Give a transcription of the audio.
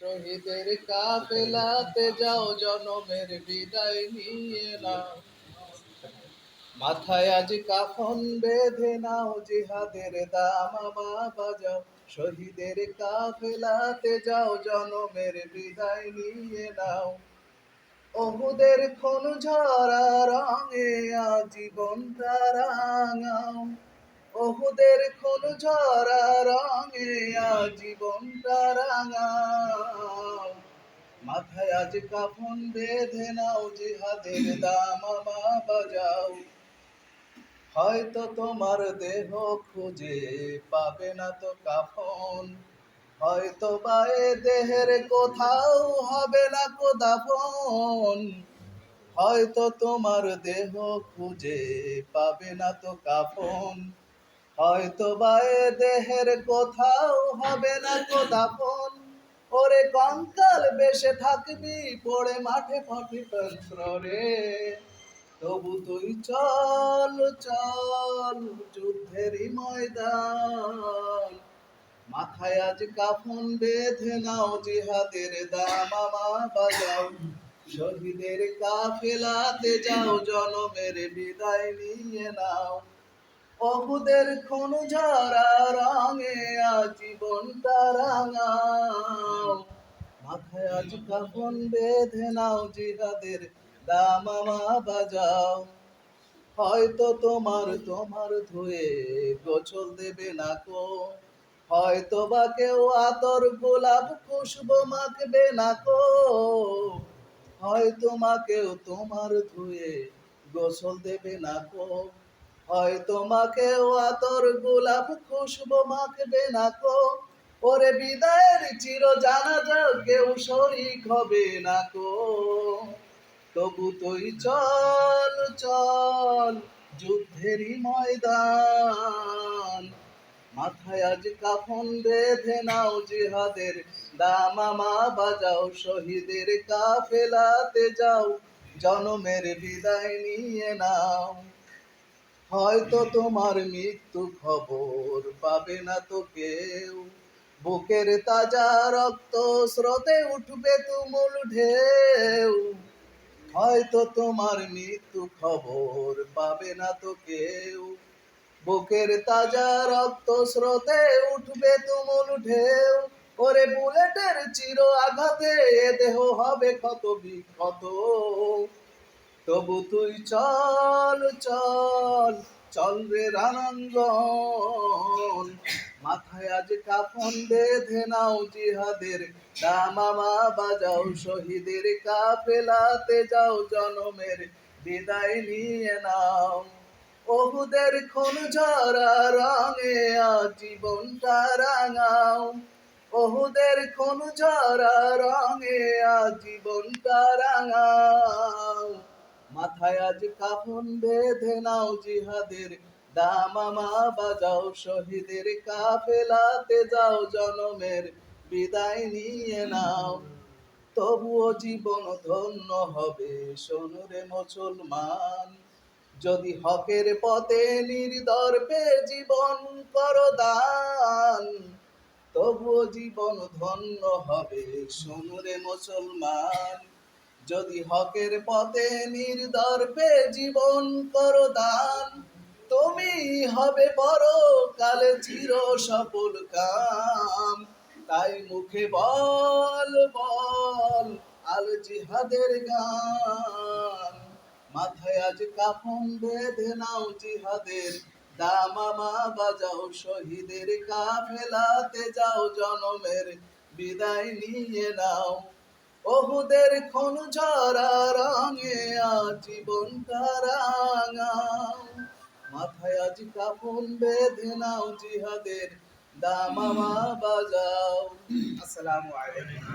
শহীদের কাফেলাতে যাও, জনমের বিদায় নিয়ে নাও। মাথায় আজ কাফন বেঁধে নাও, জিহাদের দামামা বাজাও। শহীদের কাফেলাতে যাও, জনমের বিদায় নিয়ে নাও। অহুদের খুন ঝরা রঙে আজীবন রাঙাও। অহুদের খুন ঝরা রঙে আজীবন রাঙাও মাথায় আজ কাফন বেঁধে নাও, জিহাদের দামামা বাজাও। হয়তো তোমার দেহ খুঁজে পাবে না তো কাফন। হয়তো বা এ দেহের কোথাও হবে না কো দাফন। হয়তো তোমার দেহ খুঁজে পাবে না তো কাফন। হয়তো বা এ দেহের কোথাও হবে না কো দাফন ওরে কঙ্কাল বেশে থাকবি, পড়ে মাঠে ফাটি রে তবু তুই চল চল, যুদ্ধেরই ময়দান। মাথায় আজ কাফন বেঁধে নাও, জিহাদের দামামা বাজাও। শহীদের কাফেলাতে যাও, জনমের বিদায় নিয়ে নাও। অহুদের খুন ঝরা রঙে আজীবনটা রাঙাও মাথায় আজ কাফন বেঁধে নাও জিহাদের দামামা বাজাও। হয়তো তোমার তোমার ধুয়ে গোছল দেবে না কো। হয়তো বা কেউ আতর গোলাপ খুশবো মাখবে না কো। হয়তো মা কেউ তোমার ধুয়ে গোসল দেবে না কো। হয়তো মা কেউ আতর গোলাপ খুশবো মাখবে না কো? ওরে বিদায়ের চির জানা যাও কেউ শরিক হবে না কো? তবু তুই চল চল যুদ্ধেরই ময়দান। মাথায় আজ কাফন বেঁধে নাও জিহাদের দামামা বাজাও, শহীদের কাফেলাতে যাও, জনমের বিদায় নিয়ে নাও। হয়তো তোমার মৃত্যু খবর পাবে না তো কেউ। বুকের তাজা রক্ত স্রোতে উঠবে তুমুল ঢেউ। হয়তো তোমার মৃত্যু খবর পাবে না তো কেউ। বুকের তাজা রক্ত স্রোতে উঠবে তুমুল ঢেউ। ওরে বুলেটের চির আঘাতে দেহ হবে ক্ষত বিক্ষত। তবু তুই চল চল চল রে রানাঙ্গন মাথায় আজ কাফন বেঁধে নাও জিহাদের দামামা বাজাও শহীদের, কাফেলাতে যাও জনমের বিদায় নিয়ে নাও। অহুদের খুন ঝরা রঙে আজীবনটা রাঙাও। অহুদের খুন ঝরা রঙে আজীবনটা রাঙাও। মাথায় আজ কাফন বেঁধে নাও জিহাদের দামামা বাজাও শহীদের, কাফেলাতে যাও জনমের বিদায় নিয়ে নাও। তবুও জীবন ধন্য হবে সোনরে মুসলমান, যদি হকের পথে নির্দর্পে জীবন কর দান, তবুও জীবন ধন্য হবে সোনরে মুসলমান। যদি হকের পথে নির্দর্পে জীবন কর দান, তুমি হবে বড় কালে চির সফল কাম। তাই মুখে বল বল, আল জিহাদের গান। মাথায় আজ কাফন বেঁধে নাও জিহাদের দামামা বাজাও শহীদের কাফেলাতে যাও জনমের বিদায় নিয়ে নাও। অহুদের খুন ঝরা রঙে আজীবন রাঙাও মাথায় আজ কাফন বেঁধে নাও জিহাদের দামামা বাজাও। আসসালামু আলাইকুম।